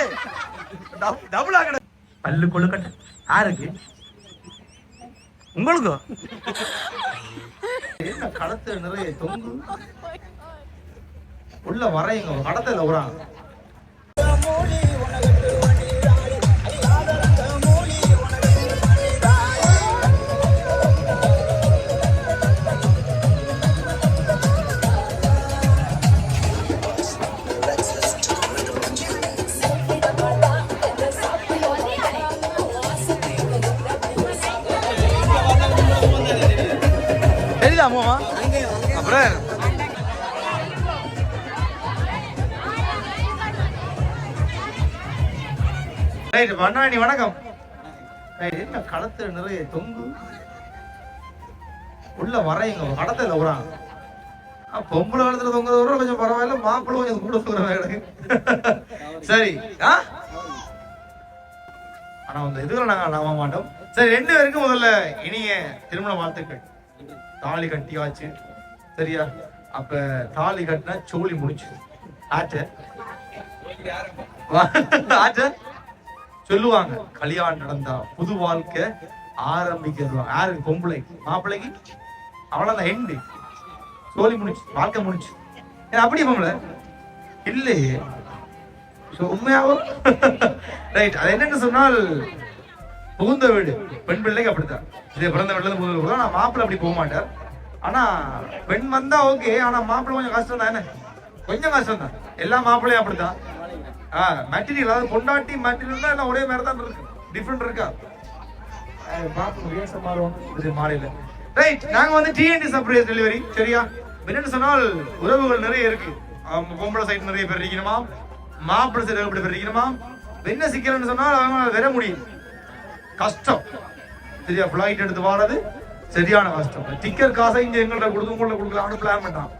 ஆத்து டபுள் ஆகட பல்லு கொழுக்கட்டை. யாருக்கு? உங்களுக்கு? என்ன கடத்து நிறைய தொங்கு? உள்ள வரையுங்க கடத்துல உறாங்க தெரியுதா அம்மாமா அப்புறம்? ரைட் பண்ணாணி வணக்கம். ரைட் என்ன களத்துல நிறைய தொங்கு? உள்ள வரையுங்க கடத்துல உறாங்க ஆ, பொம்பளை காலத்துல தொங்குறத விட கொஞ்சம் பரவாயில்ல மாப்பிள்ளை கொஞ்சம் கூட தொங்குற எனக்கு சரி ஆ? ஆனா அந்த இதுல நாங்க நம்ப மாட்டோம். சரி ரெண்டு பேருக்கும் முதல்ல இனிய திருமண வாழ்த்துக்கள். தாலி கட்டியாச்சு. சரியா? அப்ப தாலி கட்டினா சோழி முடிச்சு ஆச்ச? ஆச்ச? சொல்லுவாங்க கல்யாணம் நடந்தா புது வாழ்க்கை ஆரம்பிக்கிறது? யாருக்கு பொம்பளை மாப்பிள்ளைக்கு? அவ்வளவுதான் எண்டு சோழி முடிச்சு வாழ்க்கை முடிச்சு அப்படி பொம்பளை? இல்லையே. So, உண்மையாவும்? ரைட் அது என்னன்னு சொன்னால் புகுந்த வீடு. பெண் பிள்ளைக்கு அப்படித்தான். இது பிறந்த வீட்டுல இருந்து புகுந்த வீடு. ஆனா மாப்பிள்ளை அப்படி போக மாட்டார். ஆனா பெண் வந்தா ஓகே. ஆனா மாப்பிள்ளை கொஞ்சம் கஷ்டம் தான். என்ன? கொஞ்சம் கஷ்டம் தான். எல்லா மாப்பிள்ளையும் அப்படித்தான். ஆ மெட்டீரியல் அதாவது பொண்டாட்டி மெட்டீரியல் தான் எல்லாம் ஒரே மாதிரி தான் இருக்கு. டிஃப்ரெண்ட் இருக்கா? மாலையில ரைட் நாங்க வந்து டிஎன்டி சர்ப்ரைஸ் டெலிவரி சரியா? என்னன்னு சொன்னால் உறவுகள் நிறைய இருக்கு. பொம்பளை சைடு நிறைய பேர் இருக்கணுமா? மாப்பிள்ளை சைடு எப்படி பேர் இருக்கணுமா? என்ன சிக்கல்னு சொன்னால் அவங்க வர முடியும். கஷ்டம். சரியா ஃப்ளைட் எடுத்து வாரது சரியான கஷ்டம். டிக்கெட் காசை இங்க எங்கள்ட்ட கொடுத்து உங்கள்ட்ட கொடுக்கலாம்னு பிளான் பண்ணான்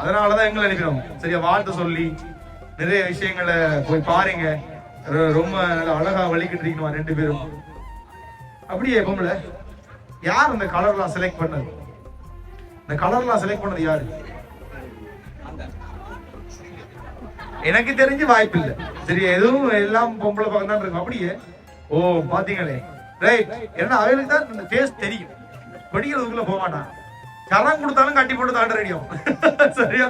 அதனாலதான் எங்களை நினைக்கிறோம் சரியா வாழ்த்து சொல்லி நிறைய விஷயங்களை போய் பாருங்க. ரொம்ப நல்லா அழகா வலிக்கிட்டு இருக்கணும் ரெண்டு பேரும். அப்படியே பொம்பளை யார் அந்த கலர்லாம் செலக்ட் பண்ணது? இந்த கலர்லாம் செலக்ட் பண்ணது யாரு? எனக்கு தெரிஞ்சு வாய்ப்பு இல்லை சரி எதுவும் எல்லாம் பொம்பளை பக்கம் தான் இருக்கும். அப்படியே ஓ பாத்தீங்களே. ரைட் ஏன்னா அவளுக்கு தான் இந்த டேஸ்ட் தெரியும். படிக்கிறதுக்குள்ள போக மாட்டான். கரம் கொடுத்தாலும் கட்டி போட்டு தாண்ட ரெடியும் சரியா?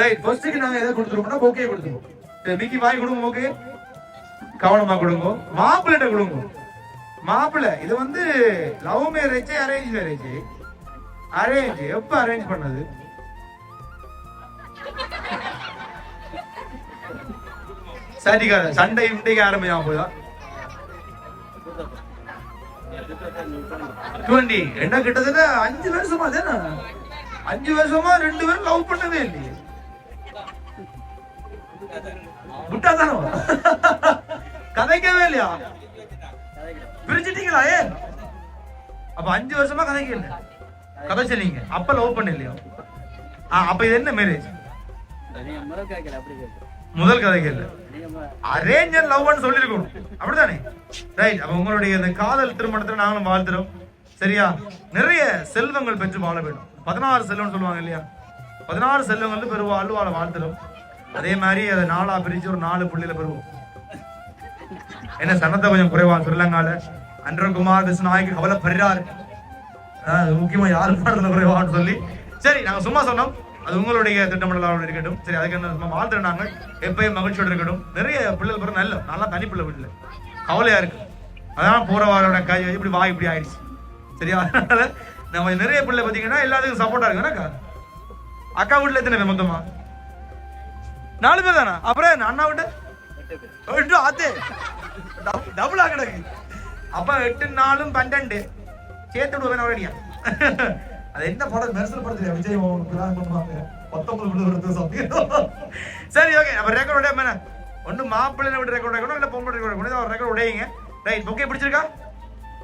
ரைட் ஃபர்ஸ்ட்டுக்கு நாங்க எதை கொடுத்துருவோம்னா ஓகே கொடுத்துருவோம் மிக்கி வாங்கி கொடுங்க ஓகே கவனமா கொடுங்க. மாப்பிள்ளைகிட்ட கொடுங்க. மாப்பிள்ளை இது வந்து love marriage arrange marriage arrange எப்ப அரேஞ்ச் பண்ணது? சரிக்கார சண்டை இண்டைக்கு ஆரம்பிச்சான் போதான் டுவெண்ட்டி என்ன கிட்டத்தட்ட அஞ்சு வருஷமா தானே? அஞ்சு வருஷமா ரெண்டு பேரும் லவ் பண்ணவே இல்லையே. விட்டா தானோ கதைக்கவே இல்லையா? பிரிச்சிட்டீங்களா ஏன்? அப்ப அஞ்சு வருஷமா கதைக்க இல்ல. கதை சொன்னீங்க அப்ப லவ் பண்ண இல்லையா அப்ப இது என்ன மேரேஜ் அப்படி முதல் கதைகள் இல்ல நீங்க மு- அரேஞ்ச் லவ்னு சொல்லிருக்கணும் அப்படிதானே ரைட் அப்ப உங்களுடைய இந்த காதல் திருமணத்துல நாங்களும் வாழ்த்துறோம் சரியா? நிறைய செல்வங்கள் பெற்று வாழ வேண்டும். பதினாறு செல்வம்னு சொல்லுவாங்க இல்லையா? பதினாறு செல்வங்கள் பெறுவோம் வாழ வாழ்த்துறோம் அதே மாதிரி அதை நாலா பிரிச்சு ஒரு நாலு புள்ளியில பெறுவோம். என்ன சனத்தை கொஞ்சம் குறைவா? ஸ்ரீலங்கால அன்றகுமார் கிருஷ்ணநாயக்கு கவலைப்படுறாரு பெறாரு. முக்கியமா யாரு பாடத்துல குறைவான்னு சொல்லி. சரி நாங்க சும்மா சொன்னோம். அது உங்களுடைய திட்டமிடலாக இருக்கட்டும். சரி அதுக்கு என்ன நம்ம வாழ்த்துறோம் எப்பயும் மகிழ்ச்சியோட இருக்கட்டும். நிறைய பிள்ளைகள் பிறகு நல்ல நல்லா தனி பிள்ளை வீட்டில். கவலையா இருக்கு. அதான் போற வாரோட கை இப்படி வாய் இப்படி ஆயிடுச்சு. சரியா? அதனால நம்ம நிறைய பிள்ளை பாத்தீங்கன்னா எல்லாத்துக்கும் சப்போர்ட்டா இருக்கு என்னக்கா? அக்கா வீட்டுல எத்தனை பேர் மொத்தமா? நாலு பேர் தானா? அப்புறம் அண்ணா விட்டு? ஆத்தே டபுளா கிடக்கு. அப்ப எட்டு நாலும் பன்னெண்டு சேர்த்து விடுவேன் அவரடியா அது என்ன படம் மெர்சல் படத்துல விஜய் பிளான் பண்ணுவாங்க. பத்தொன்பது விட வருது சரி ஓகே அப்ப ரெக்கார்ட் உடைய மேன ஒண்ணு மாப்பிள்ளை விட்டு ரெக்கார்ட் உடையணும் இல்ல பொம்பளை ரெக்கார்ட் உடையணும் ஒரு ரெக்கார்ட் உடையுங்க. ரைட் ஓகே பிடிச்சிருக்கா?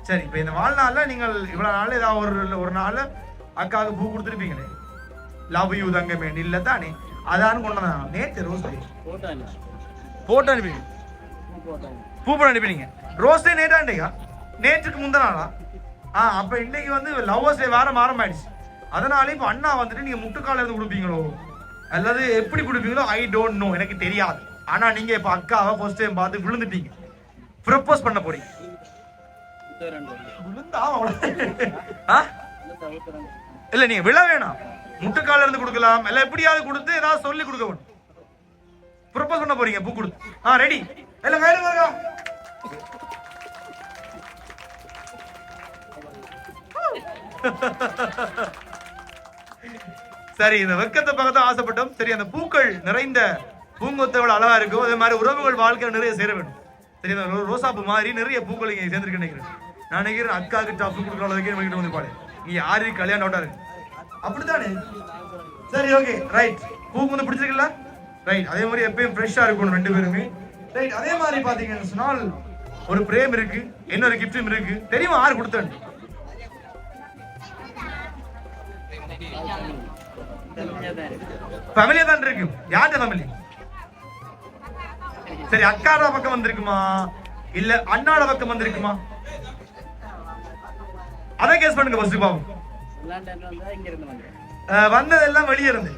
சரி இப்போ இந்த வாழ்நாள்ல நீங்கள் இவ்வளவு நாள் ஏதாவது ஒரு ஒரு நாள் அக்காவுக்கு பூ கொடுத்துருப்பீங்களே லவ் யூ தங்கமே இல்ல தானே அதான் கொண்டு வந்தான் நேற்று ரோஸ் போட்டு அனுப்பிங்க. பூ பண்ண அனுப்பினீங்க. ரோஸ் டே நேட்டாண்டேக்கா நேற்றுக்கு முந்தின நாளா? ஆ அப்ப இன்னைக்கு வந்து லவ்வர்ஸ் டே வாரம் ஆரம்பிடுச்சு அதனால இப்ப அண்ணா வந்துட்டு நீங்க முட்டுக்கால இருந்து கொடுப்பீங்களோ? அல்லது எப்படி கொடுப்பீங்களோ? ஐ டோன்ட் நோ எனக்கு தெரியாது. ஆனா நீங்க இப்ப அக்காவை ஃபர்ஸ்ட் டைம் பார்த்து விழுந்துட்டீங்க. ப்ரப்போஸ் பண்ண போறீங்க. விழுந்தா ஆ? இல்ல நீங்க விழ வேணாம். முட்டுக்கால இருந்து கொடுக்கலாம். இல்ல எப்படியாவது கொடுத்து ஏதாவது சொல்லி கொடுக்க வேணும். ப்ரப்போஸ் பண்ண போறீங்க பூ கொடுத்து. ஆ ரெடி இல்ல கையில சரி இந்த வெக்கத்தை பார்க்க ஆசைப்பட்டோம். சரி அந்த பூக்கள் நிறைந்த பூங்கொத்தை அழகா இருக்கோ அதே மாதிரி உறவுகள் வாழ்க்கை நிறைய சேர வேண்டும். சரி அந்த ரோசாப்பு மாதிரி நிறைய பூக்கள் இங்கே சேர்ந்துருக்கு நினைக்கிறேன். நான் நினைக்கிறேன் அக்காவுக்கு டாப் கொடுக்குற அளவுக்கு நம்ம வந்து பாடு இங்க யாரு கல்யாணம் அவுட்டா இருக்கு? அப்படித்தானே? சரி ஓகே ரைட் பூ வந்து பிடிச்சிருக்குல்ல? ரைட் அதே மாதிரி எப்பயும் ஃப்ரெஷ்ஷா இருக்கணும் ரெண்டு பேருமே. ரைட் அதே மாதிரி பாத்தீங்கன்னு சொன்னால் ஒரு பிரேம் இருக்கு இன்னொரு கிஃப்டும் இருக்கு. தெரியுமா யார் கொடுத்தேன் ஃபேமிலியா தான் இருக்கு. யார்ட ஃபேமிலி சரி அக்காட பக்கம் வந்திருக்குமா? இல்ல அண்ணாட பக்கம் வந்திருக்குமா? அதை கேஸ் பண்ணுங்க ஃபர்ஸ்ட் பாவம். வந்தது எல்லாம் வந்ததெல்லாம் வெளியே இருந்து.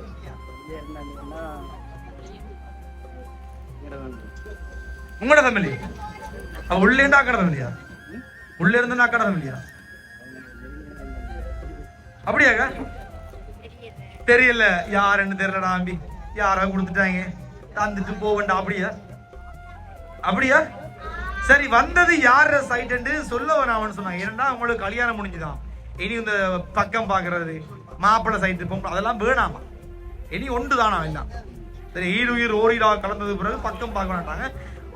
உங்களோட ஃபேமிலி உள்ள இருந்து அக்கட ஃபேமிலியா உள்ள இருந்து அக்கட ஃபேமிலியா அப்படியாக்கா? தெரியல. யாருன்னு தெரியலடா அம்பி யாரோ கொடுத்துட்டாங்க. தந்துட்டு போவேண்டா அப்படியா? அப்படியா? சரி வந்தது யார சைட்டு சொல்ல வேணாம்னு சொன்னாங்க ஏன்னா அவங்களுக்கு கல்யாணம் முடிஞ்சுதான். இனி இந்த பக்கம் பாக்குறது மாப்பிள்ளை சைட்டு பொம்பளை அதெல்லாம் வேணாமா? இனி ஒன்று தானா எல்லாம்? சரி ஈடுயிர் ஓரிடா கலந்தது பிறகு பக்கம் பார்க்க மாட்டாங்க.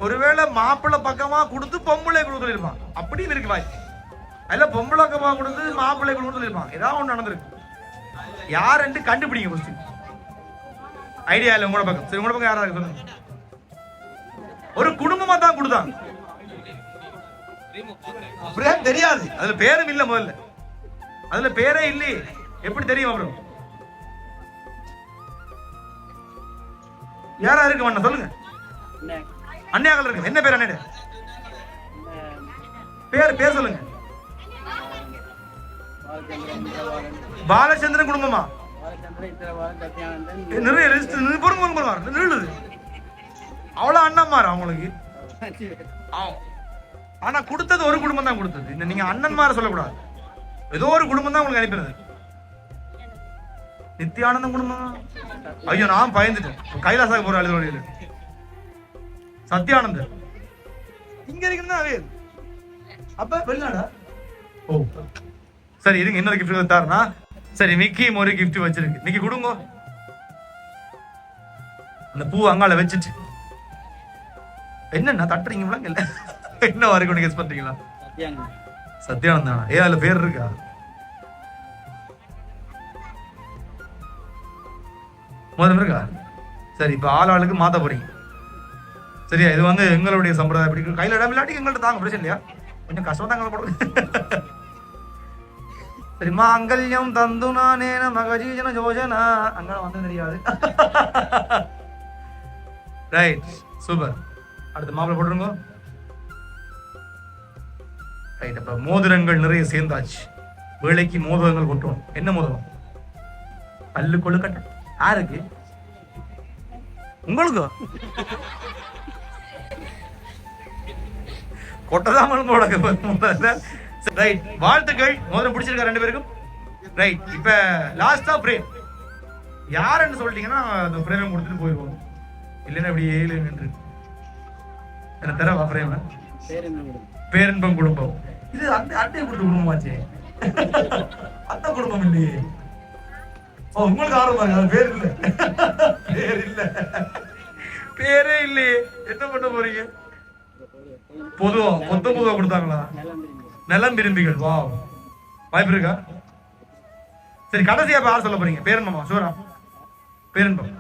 ஒருவேளை மாப்பிள்ளை பக்கமா கொடுத்து பொம்பளை கொடுத்துருப்பான் அப்படியும் இருக்கு வாய்ப்பு. அதில் பொம்பளை பக்கமாக கொடுத்து மாப்பிள்ளை கொடுத்துருப்பான் ஏதாவது ஒன்று நடந்திருக்கு. யாருன்ட்டு கண்டுபிடிங்க ஃபர்ஸ்ட் ஐடியா இல்லை உங்களோட பக்கம். சரி உங்களோட பக்கம் யாரா இருக்கு சொல்லுங்க. ஒரு குடும்பமா தான் கொடுத்தாங்க. பிரேம் தெரியாது. அதுல பேரும் இல்ல முதல்ல. அதுல பேரே இல்லையே. எப்படி தெரியும் அப்புறம்? யாரா இருக்கு அண்ணா சொல்லுங்க. என்ன அண்ணியாக்கள் இருக்கு. என்ன பேர் அண்ணே பேர் பேர் சொல்லுங்க. பாலச்சந்திரன் குடும்பமா? நிறைய லிஸ்ட் பொறுங்க பொறுங்க பொறுங்க அவ்வளவு அண்ணன்மார் அவங்களுக்கு. ஆனா கொடுத்தது ஒரு குடும்பம் தான் கொடுத்தது. இந்த நீங்க அண்ணன்மார சொல்லக்கூடாது. ஏதோ ஒரு குடும்பம் தான் உங்களுக்கு அனுப்பினது. நித்யானந்தம் குடும்பம் ஐயோ நான் பயந்துட்டேன். கைலாசாக போற அழுத வழியில். சத்யானந்தர் இங்க இருக்குன்னா அப்ப வெளிநாடா? ஓ. சரி இருங்க இன்னொரு கிஃப்ட் தாருனா சரி மிக்கியும் ஒரு கிஃப்ட் வச்சிருக்கு. இன்னைக்கு கொடுங்க. அந்த பூ அங்கால வச்சுட்டு என்னண்ணா தட்டுறீங்களா இல்ல. என்ன வரைக்கும் கெஸ் பண்றீங்களா? சத்யானந்தன் ஏ அதுல பேர் இருக்கா? முதல்ல இருக்கா? சரி இப்ப ஆள் ஆளுக்கு மாத்த போறீங்க. சரியா இது வந்து எங்களுடைய சம்பிரதாயம். இப்படி கையில இடம் இல்லாட்டி எங்கள்ட்ட தாங்க பிரச்சனை இல்லையா? கொஞ்சம் கஷ்டம் தாங்க போடுறது சரி மாங்கல்யம் தந்து நானேன மகஜீஜன ஜோஜனா அங்க வந்து தெரியாது ரைட் சூப்பர் அடுத்து மாப்பிள்ளை போட்டுருங்க ரைட் அப்ப மோதிரங்கள் நிறைய சேர்ந்தாச்சு வேலைக்கு மோதிரங்கள் கொட்டுவோம் என்ன மோதிரம் பல்லு கொழுக்கட்டை யாருக்கு உங்களுக்கு கொட்டதாமல் போட ரைட் வாழ்த்துக்கள். முதல்ல பிடிச்சிருக்க ரெண்டு பேருக்கும். ரைட் இப்ப லாஸ்டா பிரேம் யாருன்னு சொல்லிட்டீங்கன்னா அந்த பிரேமை கொடுத்துட்டு போயிடுவோம் இல்லைன்னா இப்படி ஏழு நின்று. என்ன தரவா பிரேம பேரன்பம் குடும்பம். இது அந்த அட்டை கொடுத்த குடும்பமாச்சே. அந்த குடும்பம் இல்லையே. ஓ உங்களுக்கு ஆர்வம் பாருங்க பேர் இல்ல. பேர் இல்ல. பேரே இல்லையே. என்ன பண்ண போறீங்க? பொதுவா மொத்த பொதுவா கொடுத்தாங்களா? நிலம் விரும்பிகள். வா வாய்ப்பு இருக்கா? சரி கடைசியா யார் சொல்ல போறீங்க? பேரன்பமா? சூரா பேரன்பம்.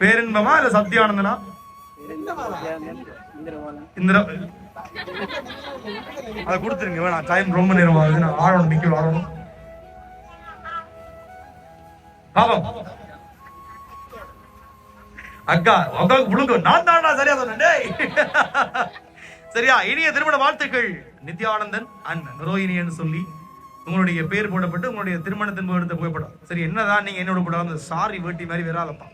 பேரன்பமா இல்ல சத்தியானந்தனா? இந்திர இந்த அதை கொடுத்துருங்க வேணாம். டைம் ரொம்ப நேரம் ஆகுது. நான் ஆடணும் நிக்க ஆடணும் பாவம் அக்கா அக்காவுக்கு விழுங்க நான் தான்டா சரியா சொன்னேன். டேய். சரியா? இனிய திருமண வாழ்த்துக்கள். நித்யானந்தன் அண்ணன் ரோஹிணின்னு சொல்லி உங்களுடைய பேர் போடப்பட்டு உங்களுடைய திருமணத்தின் போது எடுத்த புகைப்படம். சரி என்னதான் நீங்க என்னோட போட வந்து சாரி வேட்டி மாதிரி விராலப்பா.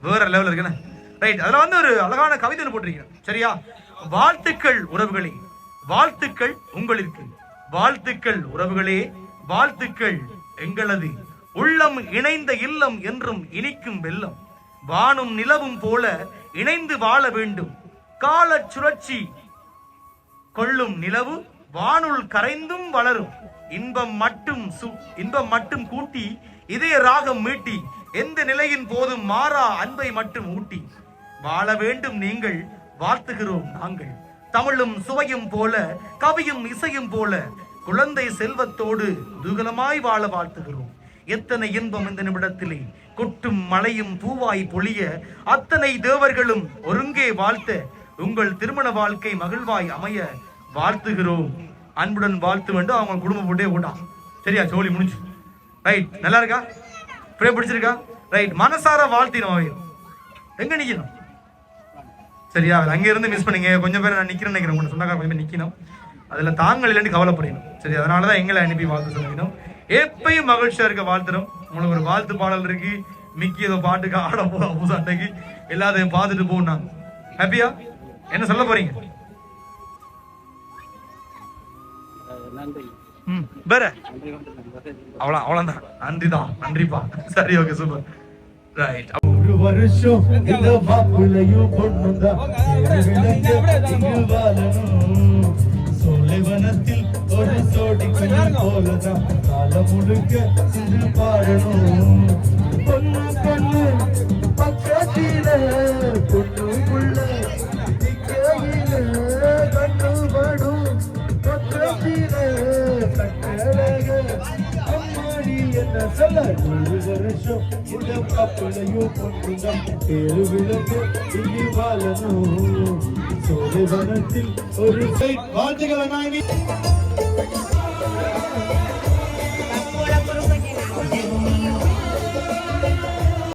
வேற லெவல் இருக்குண்ணே ரைட் அதுல வந்து ஒரு அழகான கவிதை போட்டிருக்கீங்க போட்டிருக்கேன். சரியா? வாழ்த்துக்கள் உறவுகளே வாழ்த்துக்கள் உங்களுக்கு. வாழ்த்துக்கள் உறவுகளே வாழ்த்துக்கள் எங்களது. உள்ளம் இணைந்த இல்லம் என்றும் இனிக்கும் வெள்ளம். வானும் நிலவும் போல இணைந்து வாழ வேண்டும். காலச் சுழற்சி கொள்ளும் நிலவு வானுள் கரைந்தும் வளரும். இன்பம் மட்டும் சு- இன்பம் மட்டும் கூட்டி இதய ராகம் மீட்டி எந்த நிலையின் போதும் மாறா அன்பை மட்டும் ஊட்டி. வாழ வேண்டும் நீங்கள் வாழ்த்துகிறோம் நாங்கள். தமிழும் சுவையும் போல கவியும் இசையும் போல குழந்தை செல்வத்தோடு குதூகலமாய் வாழ வாழ்த்துகிறோம். எத்தனை இன்பம் இந்த நிமிடத்திலே. கொட்டும் மழையும் பூவாய் பொழிய அத்தனை தேவர்களும் ஒருங்கே வாழ்த்த உங்கள் திருமண வாழ்க்கை மகிழ்வாய் அமைய வாழ்த்துகிறோம். அன்புடன் வாழ்த்து வேண்டும். அவங்க குடும்பம் போட்டே. ஓட்டா சரியா? ஜோலி முடிஞ்சு. ரைட் நல்லா இருக்கா? பிரே பிடிச்சிருக்கா? ரைட் மனசார வாழ்த்தினோம் அவையும் எங்க நிக்கணும்? சரியா? அங்க இருந்து மிஸ் பண்ணீங்க. கொஞ்சம் பேர் நான் நிக்கிறேன் நினைக்கிறேன். உங்க சொந்தக்கார கொஞ்சம் பேர் நிக்கணும். அதுல தாங்கள் இல்லைன்னு கவலைப்படணும். சரி அதனாலதான் எங்களை அனுப்பி வாழ்த்து சொல்லிக்கணும். எப்பயும் மகிழ்ச்சியா இருக்க வாழ்த்துறோம். உங்களுக்கு ஒரு வாழ்த்து பாடல் இருக்கு. மிக்கி ஏதோ பாட்டுக்கு ஆட போறா பூசாட்டைக்கு எல்லாத்தையும் பார்த்துட்டு போனாங்க ஹாப்பியா என்ன சொல்ல போறீங்க? வேற. நன்றி நன்றிப்பா. சரி ஓகே சூப்பர் ரைட் ஒரு வருஷம் இந்த மாப்பிள்ளையும் பொண்ணுதான் சோலைவனத்தில் ஒரு சோடி போலதான். காலம் முழுக்க சிறு பாடணும். பொண்ணு பொண்ணு பக்கத்தில சொல்ல ஒரு வருஷம் இந்த மாப்பிள்ளையும் பொண்ணுதான் பேரு விளக்கு இங்கு வாழணும் சோலைவனத்தில் ஒரு வாழ்த்துக்களை நான்